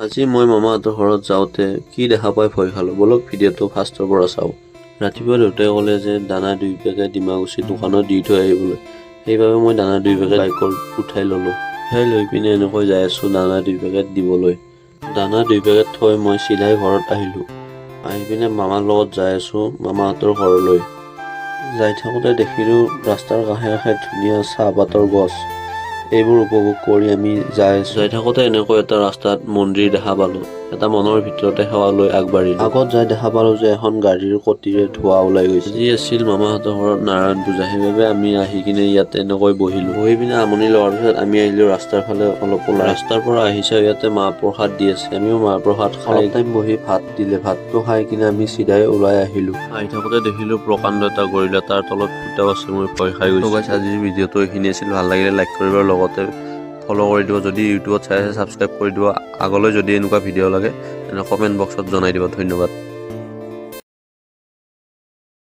আজি মই মামাহঁতৰ ঘৰত যাওঁতে কি দেখা পাই ভয় খালোঁ। বলক ভিডিঅ'টো ফাৰ্ষ্টৰ পৰা চাওঁ। ৰাতিপুৱা দেউতাই ক'লে যে দানা দুই পেকেট ডিমাকুচি দোকানত দি থৈ আহিবলৈ। সেইবাবে মই দানা দুই পেকেট বাইকত উঠাই ল'লোঁ। উঠাই লৈ পিনে এনেকৈ যাই আছোঁ দানা দুই পেকেট দিবলৈ। দানা দুই পেকেট থৈ মই চিধাই ঘৰত আহিলোঁ। আহি পিনে মামাৰ লগত যাই আছোঁ মামাহঁতৰ ঘৰলৈ। যাই থাকোঁতে দেখিলোঁ ৰাস্তাৰ কাষে কাষে ধুনীয়া চাহপাতৰ গছ। এইবোৰ উপভোগ কৰি আমি যাই আছোঁ। যাই থাকোঁতে এনেকৈ এটা ৰাস্তাত মন্দিৰ দেখা পালোঁ। এটা মনৰ ভিতৰতে সেৱা লৈ আগবাঢ়িলোঁ। আগত যাই দেখা পালোঁ যে এখন গাড়ীৰ কটিৰে ধোঁৱা ওলাই গৈছে। যি আছিল মামাহঁতৰ ঘৰত নাৰায়ণ পূজা সেইবাবে আমি আহি কিনে ইয়াতে এনেকৈ বহিলোঁ। বহি পিনে আমনি লোৱাৰ পিছত আমি আহিলোঁ ৰাস্তাৰ ফালে অলপ ওলাই। ৰাস্তাৰ পৰা আহিছে ইয়াতে মাহ প্ৰসাদ দি আছে। আমিও মাহ প্ৰসাদ খাই টাইম বহি ভাত দিলে। ভাতটো খাই কিনে আমি চিধাই ওলাই আহিলোঁ। আহি থাকোঁতে দেখিলোঁ প্ৰকাণ্ড এটা গৰিলা। তাৰ তলত ফুটাও আছে মই ভয় খাই গৈছোঁ। আজিৰ ভিডিঅ'টো এইখিনি আছিল। ভালো লাগিলে লাইক কৰিব লগতে ফ'ল' কৰি দিব। যদি ইউটিউবত চাই আছে ছাবস্ক্ৰাইব কৰি দিব। আগলৈ যদি এনেকুৱা ভিডিঅ' লাগে তেনে কমেণ্ট বক্সত জনাই দিব। ধন্যবাদ।